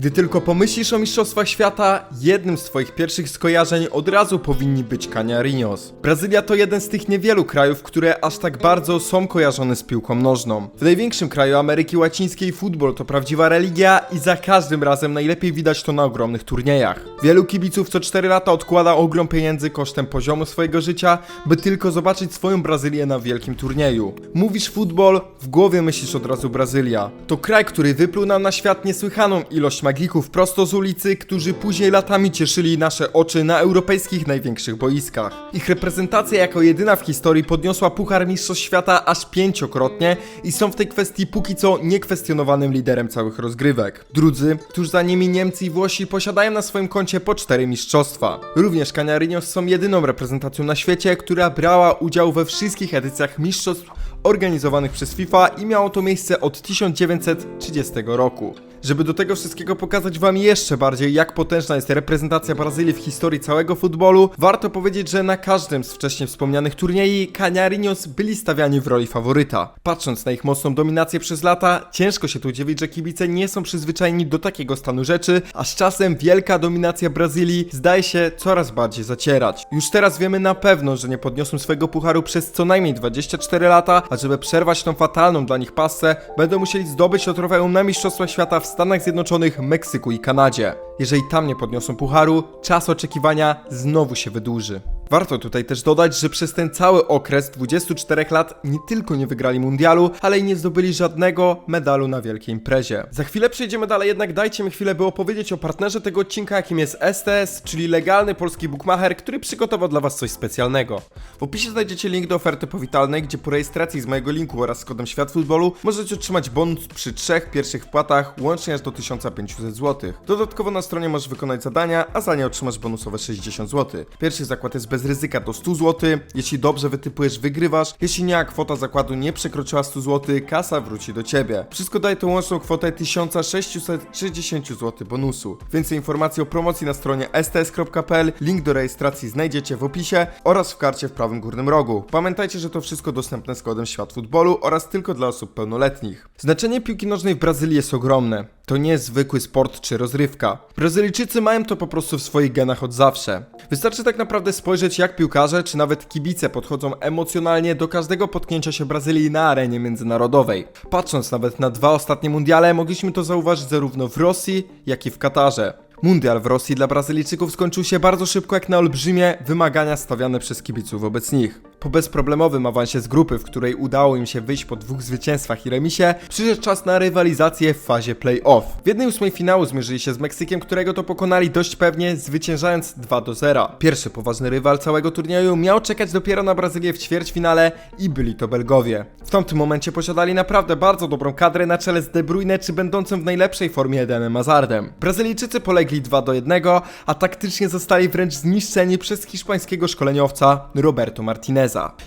Gdy tylko pomyślisz o Mistrzostwach Świata, jednym z twoich pierwszych skojarzeń od razu powinni być Canarinhos. Brazylia to jeden z tych niewielu krajów, które aż tak bardzo są kojarzone z piłką nożną. W największym kraju Ameryki Łacińskiej futbol to prawdziwa religia i za każdym razem najlepiej widać to na ogromnych turniejach. Wielu kibiców co 4 lata odkłada ogrom pieniędzy kosztem poziomu swojego życia, by tylko zobaczyć swoją Brazylię na wielkim turnieju. Mówisz futbol, w głowie myślisz od razu Brazylia. To kraj, który wypluł nam na świat niesłychaną ilość magików prosto z ulicy, którzy później latami cieszyli nasze oczy na europejskich największych boiskach. Ich reprezentacja jako jedyna w historii podniosła Puchar Mistrzostw Świata aż pięciokrotnie i są w tej kwestii póki co niekwestionowanym liderem całych rozgrywek. Drudzy, tuż za nimi Niemcy i Włosi posiadają na swoim koncie po cztery mistrzostwa. Również Canarinos są jedyną reprezentacją na świecie, która brała udział we wszystkich edycjach mistrzostw organizowanych przez FIFA i miało to miejsce od 1930 roku. Żeby do tego wszystkiego pokazać wam jeszcze bardziej, jak potężna jest reprezentacja Brazylii w historii całego futbolu, warto powiedzieć, że na każdym z wcześniej wspomnianych turniejów Canarinos byli stawiani w roli faworyta. Patrząc na ich mocną dominację przez lata, ciężko się tu dziwić, że kibice nie są przyzwyczajeni do takiego stanu rzeczy, a z czasem wielka dominacja Brazylii zdaje się coraz bardziej zacierać. Już teraz wiemy na pewno, że nie podniosą swojego pucharu przez co najmniej 24 lata, a żeby przerwać tą fatalną dla nich passę, będą musieli zdobyć to trofeum na Mistrzostwa Świata w Stanach Zjednoczonych, Meksyku i Kanadzie. Jeżeli tam nie podniosą pucharu, czas oczekiwania znowu się wydłuży. Warto tutaj też dodać, że przez ten cały okres 24 lat nie tylko nie wygrali mundialu, ale i nie zdobyli żadnego medalu na wielkiej imprezie. Za chwilę przejdziemy dalej, jednak dajcie mi chwilę, by opowiedzieć o partnerze tego odcinka, jakim jest STS, czyli legalny polski bookmacher, który przygotował dla Was coś specjalnego. W opisie znajdziecie link do oferty powitalnej, gdzie po rejestracji z mojego linku oraz z kodem Świat Futbolu możecie otrzymać bonus przy trzech pierwszych wpłatach, łącznie aż do 1500 zł. Dodatkowo na stronie możesz wykonać zadania, a za nie otrzymasz bonusowe 60 zł. Pierwszy zakład jest bez ryzyka do 100 zł, jeśli dobrze wytypujesz, wygrywasz, jeśli nie, a kwota zakładu nie przekroczyła 100 zł, kasa wróci do Ciebie. Wszystko daje tą łączną kwotę 1660 zł bonusu. Więcej informacji o promocji na stronie sts.pl, link do rejestracji znajdziecie w opisie oraz w karcie w prawym górnym rogu. Pamiętajcie, że to wszystko dostępne z kodem Świat Futbolu oraz tylko dla osób pełnoletnich. Znaczenie piłki nożnej w Brazylii jest ogromne. To nie zwykły sport czy rozrywka. Brazylijczycy mają to po prostu w swoich genach od zawsze. Wystarczy tak naprawdę spojrzeć jak piłkarze czy nawet kibice podchodzą emocjonalnie do każdego potknięcia się Brazylii na arenie międzynarodowej. Patrząc nawet na dwa ostatnie mundiale, mogliśmy to zauważyć zarówno w Rosji, jak i w Katarze. Mundial w Rosji dla Brazylijczyków skończył się bardzo szybko jak na olbrzymie wymagania stawiane przez kibiców wobec nich. Po bezproblemowym awansie z grupy, w której udało im się wyjść po dwóch zwycięstwach i remisie, przyszedł czas na rywalizację w fazie play-off. W jednej ósmej finału zmierzyli się z Meksykiem, którego to pokonali dość pewnie, zwyciężając 2 do 0. Pierwszy poważny rywal całego turnieju miał czekać dopiero na Brazylię w ćwierćfinale i byli to Belgowie. W tamtym momencie posiadali naprawdę bardzo dobrą kadrę na czele z De Bruyne czy będącym w najlepszej formie Edenem Hazardem. Brazylijczycy polegli 2 do 1, a taktycznie zostali wręcz zniszczeni przez hiszpańskiego szkoleniowca Roberto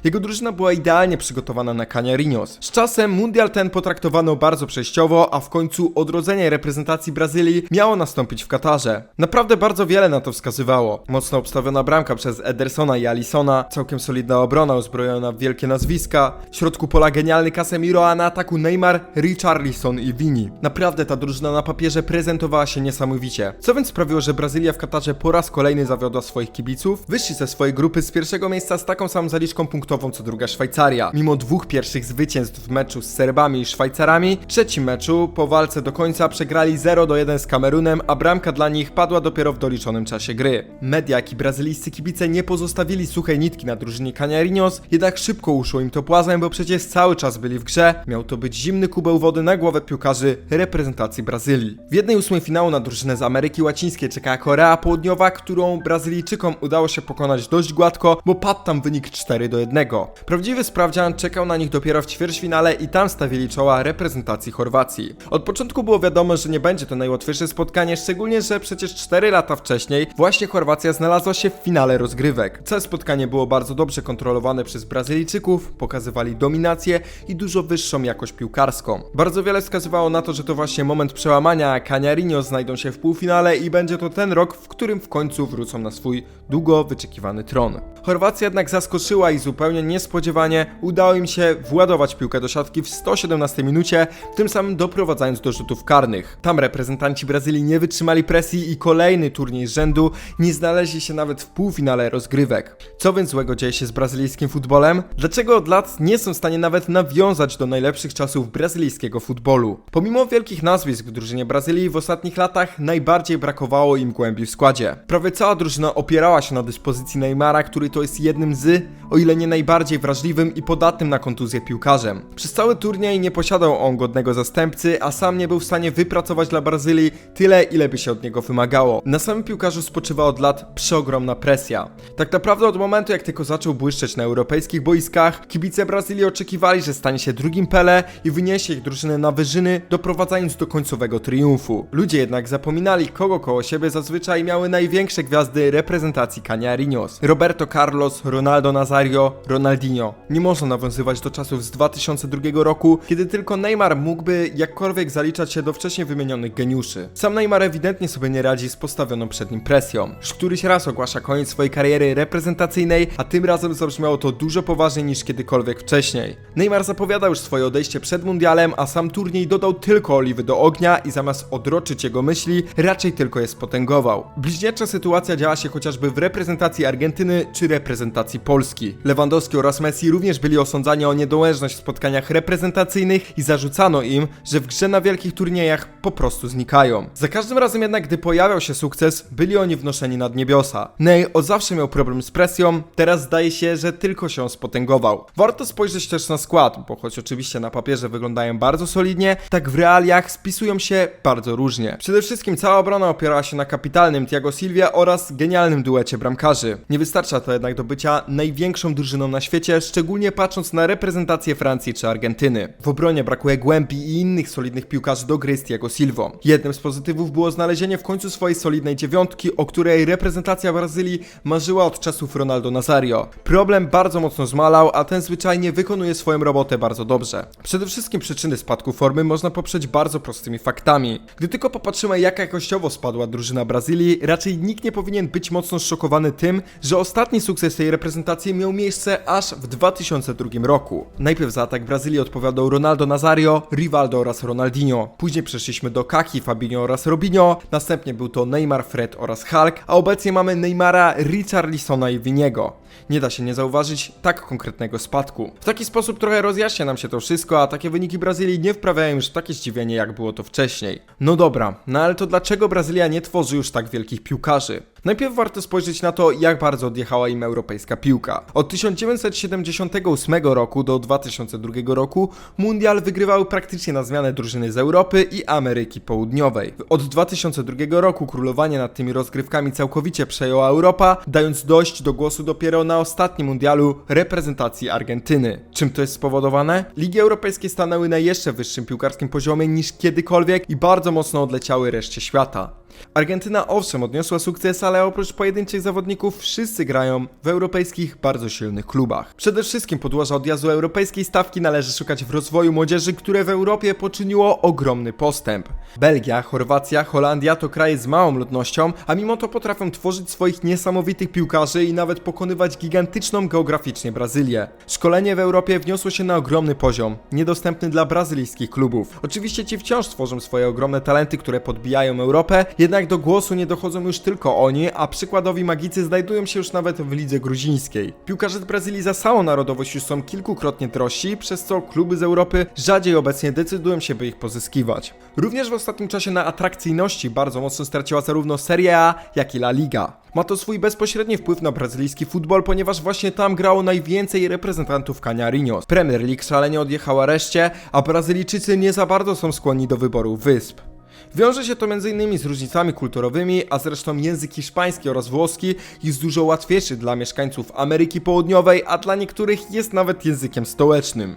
Jego drużyna była idealnie przygotowana na Canarinos. Z czasem mundial ten potraktowano bardzo przejściowo, a w końcu odrodzenie reprezentacji Brazylii miało nastąpić w Katarze. Naprawdę bardzo wiele na to wskazywało. Mocno obstawiona bramka przez Edersona i Alisona, całkiem solidna obrona uzbrojona w wielkie nazwiska, w środku pola genialny Casemiro, a na ataku Neymar, Richarlison i Vini. Naprawdę ta drużyna na papierze prezentowała się niesamowicie. Co więc sprawiło, że Brazylia w Katarze po raz kolejny zawiodła swoich kibiców? Wyszli ze swojej grupy z pierwszego miejsca z taką samą zaliczką punktową co druga Szwajcaria. Mimo dwóch pierwszych zwycięstw w meczu z Serbami i Szwajcarami, w trzecim meczu po walce do końca przegrali 0 do 1 z Kamerunem, a bramka dla nich padła dopiero w doliczonym czasie gry. Media jak i brazylijscy kibice nie pozostawili suchej nitki na drużynie Canarinos, jednak szybko uszło im to płazem, bo przecież cały czas byli w grze. Miał to być zimny kubeł wody na głowę piłkarzy reprezentacji Brazylii. W jednej ósmej finału na drużynę z Ameryki Łacińskiej czekała Korea Południowa, którą Brazylijczykom udało się pokonać dość gładko, bo padł tam wynik 4 do 1. Prawdziwy sprawdzian czekał na nich dopiero w ćwierćfinale i tam stawili czoła reprezentacji Chorwacji. Od początku było wiadomo, że nie będzie to najłatwiejsze spotkanie, szczególnie, że przecież 4 lata wcześniej właśnie Chorwacja znalazła się w finale rozgrywek. Całe spotkanie było bardzo dobrze kontrolowane przez Brazylijczyków, pokazywali dominację i dużo wyższą jakość piłkarską. Bardzo wiele wskazywało na to, że to właśnie moment przełamania, a znajdą się w półfinale i będzie to ten rok, w którym w końcu wrócą na swój długo wyczekiwany tron. Chorwacja jednak zaskoczyła i zupełnie niespodziewanie udało im się władować piłkę do siatki w 117 minucie, tym samym doprowadzając do rzutów karnych. Tam reprezentanci Brazylii nie wytrzymali presji i kolejny turniej z rzędu nie znaleźli się nawet w półfinale rozgrywek. Co więc złego dzieje się z brazylijskim futbolem? Dlaczego od lat nie są w stanie nawet nawiązać do najlepszych czasów brazylijskiego futbolu? Pomimo wielkich nazwisk w drużynie Brazylii w ostatnich latach najbardziej brakowało im głębi w składzie. Prawie cała drużyna się na dyspozycji Neymara, który to jest jednym z, o ile nie najbardziej wrażliwym i podatnym na kontuzję piłkarzem. Przez cały turniej nie posiadał on godnego zastępcy, a sam nie był w stanie wypracować dla Brazylii tyle, ile by się od niego wymagało. Na samym piłkarzu spoczywa od lat przeogromna presja. Tak naprawdę od momentu, jak tylko zaczął błyszczeć na europejskich boiskach, kibice Brazylii oczekiwali, że stanie się drugim Pele i wyniesie ich drużynę na wyżyny, doprowadzając do końcowego triumfu. Ludzie jednak zapominali, kogo koło siebie zazwyczaj miały największe gwiazdy reprezentacji Caniarinos. Roberto Carlos, Ronaldo Nazario, Ronaldinho. Nie można nawiązywać do czasów z 2002 roku, kiedy tylko Neymar mógłby jakkolwiek zaliczać się do wcześniej wymienionych geniuszy. Sam Neymar ewidentnie sobie nie radzi z postawioną przed nim presją. Już któryś raz ogłasza koniec swojej kariery reprezentacyjnej, a tym razem zabrzmiało to dużo poważniej niż kiedykolwiek wcześniej. Neymar zapowiadał już swoje odejście przed mundialem, a sam turniej dodał tylko oliwy do ognia i zamiast odroczyć jego myśli, raczej tylko je spotęgował. Bliźniacza sytuacja działa się chociażby w reprezentacji Argentyny czy reprezentacji Polski. Lewandowski oraz Messi również byli osądzani o niedołężność w spotkaniach reprezentacyjnych i zarzucano im, że w grze na wielkich turniejach po prostu znikają. Za każdym razem jednak, gdy pojawiał się sukces, byli oni wnoszeni nad niebiosa. Ney od zawsze miał problem z presją, teraz zdaje się, że tylko się spotęgował. Warto spojrzeć też na skład, bo choć oczywiście na papierze wyglądają bardzo solidnie, tak w realiach spisują się bardzo różnie. Przede wszystkim cała obrona opierała się na kapitalnym Thiago Silva oraz genialnym duecie bramkarzy. Nie wystarcza to jednak do bycia największą drużyną na świecie, szczególnie patrząc na reprezentację Francji czy Argentyny. W obronie brakuje głębi i innych solidnych piłkarzy do gry z Thiago Silva. Jednym z pozytywów było znalezienie w końcu swojej solidnej dziewiątki, o której reprezentacja Brazylii marzyła od czasów Ronaldo Nazario. Problem bardzo mocno zmalał, a ten zwyczajnie wykonuje swoją robotę bardzo dobrze. Przede wszystkim przyczyny spadku formy można poprzeć bardzo prostymi faktami. Gdy tylko popatrzymy jak jakościowo spadła drużyna Brazylii, raczej nikt nie powinien być mocno zszokowany tym, że ostatni sukces tej reprezentacji miał miejsce aż w 2002 roku. Najpierw za atak Brazylii odpowiadał Ronaldo Nazario, Rivaldo oraz Ronaldinho. Później przeszliśmy do Kaki, Fabinho oraz Robinho, następnie był to Neymar, Fred oraz Hulk, a obecnie mamy Neymara, Richarlisona i Viniego. Nie da się nie zauważyć tak konkretnego spadku. W taki sposób trochę rozjaśnia nam się to wszystko, a takie wyniki Brazylii nie wprawiają już w takie zdziwienie, jak było to wcześniej. No dobra, no ale to dlaczego Brazylia nie tworzy już tak wielkich piłkarzy? Najpierw warto spojrzeć na to, jak bardzo odjechała im europejska piłka. Od 1978 roku do 2002 roku Mundial wygrywały praktycznie na zmianę drużyny z Europy i Ameryki Południowej. Od 2002 roku królowanie nad tymi rozgrywkami całkowicie przejęła Europa, dając dość do głosu dopiero na ostatnim mundialu reprezentacji Argentyny. Czym to jest spowodowane? Ligi europejskie stanęły na jeszcze wyższym piłkarskim poziomie niż kiedykolwiek i bardzo mocno odleciały reszcie świata. Argentyna owszem odniosła sukces, ale oprócz pojedynczych zawodników wszyscy grają w europejskich, bardzo silnych klubach. Przede wszystkim podłoża odjazdu europejskiej stawki należy szukać w rozwoju młodzieży, które w Europie poczyniło ogromny postęp. Belgia, Chorwacja, Holandia to kraje z małą ludnością, a mimo to potrafią tworzyć swoich niesamowitych piłkarzy i nawet pokonywać gigantyczną geograficznie Brazylię. Szkolenie w Europie wniosło się na ogromny poziom, niedostępny dla brazylijskich klubów. Oczywiście ci wciąż tworzą swoje ogromne talenty, które podbijają Europę, jednak do głosu nie dochodzą już tylko oni, a przykładowi magicy znajdują się już nawet w lidze gruzińskiej. Piłkarze z Brazylii za całą narodowość już są kilkukrotnie drożsi, przez co kluby z Europy rzadziej obecnie decydują się, by ich pozyskiwać. Również w ostatnim czasie na atrakcyjności bardzo mocno straciła zarówno Serie A, jak i La Liga. Ma to swój bezpośredni wpływ na brazylijski futbol, ponieważ właśnie tam grało najwięcej reprezentantów Caniarinos. Premier League szalenie odjechała reszcie, a Brazylijczycy nie za bardzo są skłonni do wyboru wysp. Wiąże się to m.in. z różnicami kulturowymi, a zresztą język hiszpański oraz włoski jest dużo łatwiejszy dla mieszkańców Ameryki Południowej, a dla niektórych jest nawet językiem stołecznym.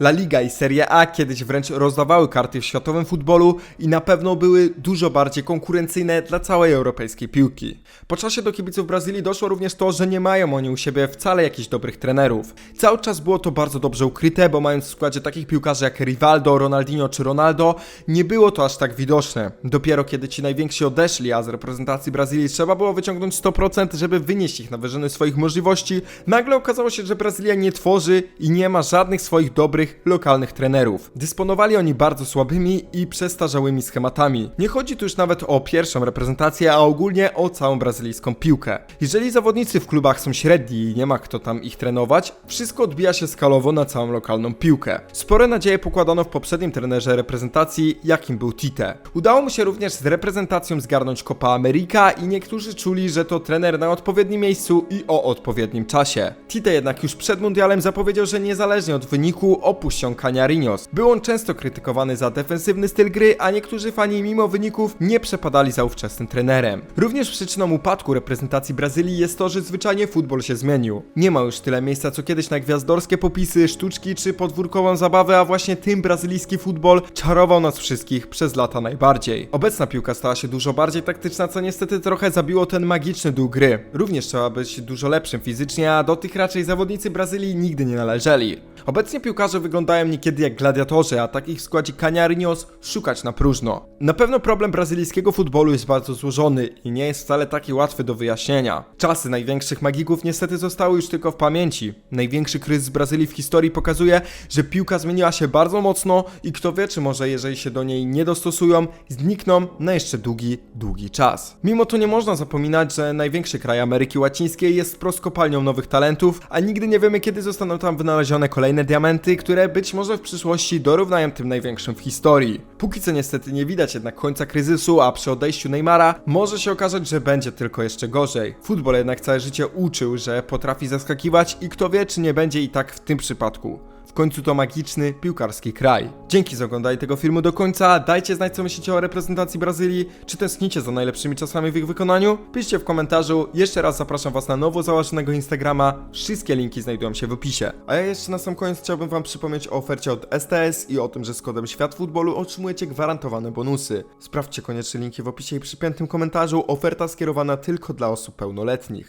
La Liga i Serie A kiedyś wręcz rozdawały karty w światowym futbolu i na pewno były dużo bardziej konkurencyjne dla całej europejskiej piłki. Po czasie do kibiców Brazylii doszło również to, że nie mają oni u siebie wcale jakichś dobrych trenerów. Cały czas było to bardzo dobrze ukryte, bo mając w składzie takich piłkarzy jak Rivaldo, Ronaldinho czy Ronaldo, nie było to aż tak widoczne. Dopiero kiedy ci najwięksi odeszli, a z reprezentacji Brazylii trzeba było wyciągnąć 100%, żeby wynieść ich na wyżyny swoich możliwości, nagle okazało się, że Brazylia nie tworzy i nie ma żadnych swoich dobrych, lokalnych trenerów. Dysponowali oni bardzo słabymi i przestarzałymi schematami. Nie chodzi tu już nawet o pierwszą reprezentację, a ogólnie o całą brazylijską piłkę. Jeżeli zawodnicy w klubach są średni i nie ma kto tam ich trenować, wszystko odbija się skalowo na całą lokalną piłkę. Spore nadzieje pokładano w poprzednim trenerze reprezentacji, jakim był Tite. Udało mu się również z reprezentacją zgarnąć Copa America i niektórzy czuli, że to trener na odpowiednim miejscu i o odpowiednim czasie. Tite jednak już przed mundialem zapowiedział, że niezależnie od wyniku opuścią Caniarinos. Był on często krytykowany za defensywny styl gry, a niektórzy fani mimo wyników nie przepadali za ówczesnym trenerem. Również przyczyną upadku reprezentacji Brazylii jest to, że zwyczajnie futbol się zmienił. Nie ma już tyle miejsca co kiedyś na gwiazdorskie popisy, sztuczki czy podwórkową zabawę, a właśnie tym brazylijski futbol czarował nas wszystkich przez lata najbardziej. Obecna piłka stała się dużo bardziej taktyczna, co niestety trochę zabiło ten magiczny duch gry. Również trzeba być dużo lepszym fizycznie, a do tych raczej zawodnicy Brazylii nigdy nie należeli. Obecnie piłkarze wyglądają niekiedy jak gladiatorzy, a takich w składzie Caniarinos szukać na próżno. Na pewno problem brazylijskiego futbolu jest bardzo złożony i nie jest wcale taki łatwy do wyjaśnienia. Czasy największych magików niestety zostały już tylko w pamięci. Największy kryzys Brazylii w historii pokazuje, że piłka zmieniła się bardzo mocno i kto wie, czy może jeżeli się do niej nie dostosują, znikną na jeszcze długi, długi czas. Mimo to nie można zapominać, że największy kraj Ameryki Łacińskiej jest wprost kopalnią nowych talentów, a nigdy nie wiemy, kiedy zostaną tam wynalezione kolejne diamenty, które być może w przyszłości dorównają tym największym w historii. Póki co niestety nie widać jednak końca kryzysu, a przy odejściu Neymara może się okazać, że będzie tylko jeszcze gorzej. Futbol jednak całe życie uczył, że potrafi zaskakiwać i kto wie, czy nie będzie i tak w tym przypadku. Końcu to magiczny, piłkarski kraj. Dzięki za oglądanie tego filmu do końca. Dajcie znać, co myślicie o reprezentacji Brazylii. Czy tęsknicie za najlepszymi czasami w ich wykonaniu? Piszcie w komentarzu. Jeszcze raz zapraszam Was na nowo założonego Instagrama. Wszystkie linki znajdują się w opisie. A ja jeszcze na sam koniec chciałbym Wam przypomnieć o ofercie od STS i o tym, że z kodem Świat Futbolu otrzymujecie gwarantowane bonusy. Sprawdźcie koniecznie linki w opisie i przypiętym komentarzu. Oferta skierowana tylko dla osób pełnoletnich.